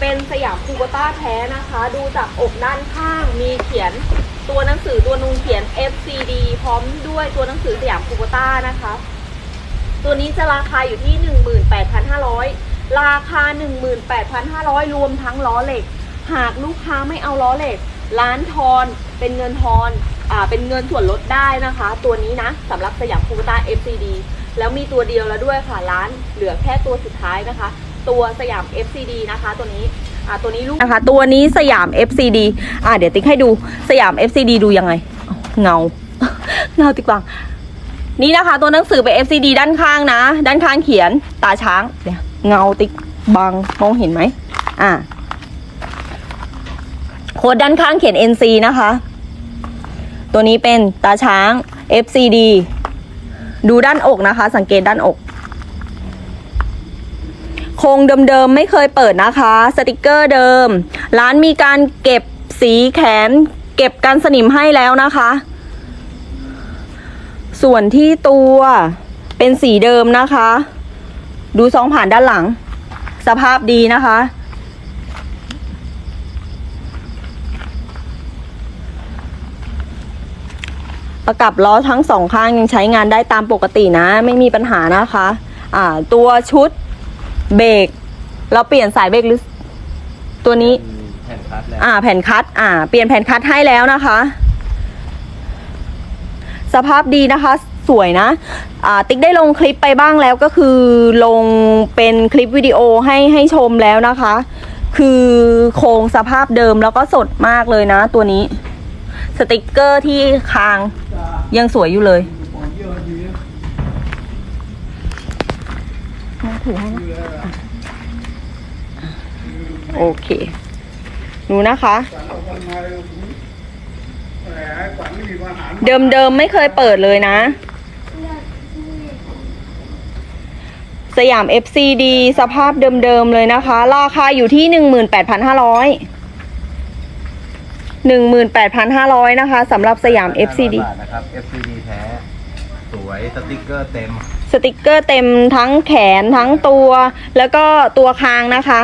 เป็นสยามคูโบต้าแท้นะคะ ดูจากอกด้านข้างมีเขียนตัวหนังสือตัวนูนเขียน FCD พร้อมด้วยตัวหนังสือสยามคูโบต้านะคะ ตัวนี้จะราคาอยู่ที่ 18,500 ราคา 18,500 รวมทั้งล้อเหล็ก หากลูกค้าไม่เอาล้อเหล็ก ร้านทอนเป็นเงินทอนอ่าเป็นเงินส่วนลดได้นะคะ ตัวนี้นะสำหรับสยามคูโบต้า FCD แล้วมีตัวเดียวแล้วด้วยค่ะร้านเหลือแค่ตัวสุดท้ายนะคะ ตัวสยาม FCD นะคะตัวนี้อ่าตัวนี้ลูกนะคะตัวนี้สยาม FCD อ่าเดี๋ยวติ๊กให้ดูสยาม FCD ดูยังไงเงาเงาติ๊กบังนี่นะคะ ตัวหนังสือเป็น FCD ด้านข้างนะ ด้านข้างเขียนตาช้างเนี่ยเงาติ๊กบังมองเห็นไหมอ่าโค้ดด้านข้างเขียน NC นะคะ ตัวนี้เป็นตาช้าง FCD ดูด้านอกนะคะ สังเกตด้านอก โครงเดิมๆไม่เคยเปิดนะคะ สติกเกอร์เดิม ร้านมีการเก็บสีแขน เก็บกันสนิมให้แล้วนะคะ ส่วนที่ตัวเป็นสีเดิมนะคะ ดูซองผ่านด้านหลัง สภาพดีนะคะ ประกับล้อทั้งสองข้างยังใช้งานได้ตามปกตินะ ไม่มีปัญหานะคะ อ่า ตัวชุด เบรกเราเปลี่ยนสายเบรกหรือ ตัวนี้ แผ่นคัดแล้วอ่า แผ่นคัดอ่า เปลี่ยนแผ่นคัดให้แล้วนะคะ สภาพดีนะคะ สวยนะ อ่า ติ๊กได้ลงคลิปไปบ้างแล้วก็คือ ลงเป็นคลิปวิดีโอให้ให้ชมแล้วนะคะ คือโครงสภาพเดิมแล้วก็สดมากเลยนะ ตัวนี้ สติกเกอร์ที่คางยังสวยอยู่เลยมา ถือให้นะโอเคหนูนะคะ เดิมเดิมไม่เคยเปิดเลยนะ สยามเอฟซีดีสภาพเดิมๆเลยนะคะ ราคาอยู่ที่หนึ่งหมื่นแปดพันห้าร้อยหนึ่งหมื่นแปดพันห้าร้อยนะคะสำหรับสยาม FCD นะครับ FCD แท้ สวยสติกเกอร์เต็ม สติกเกอร์เต็มทั้งแขนทั้งตัว แล้วก็ตัวคางนะคะ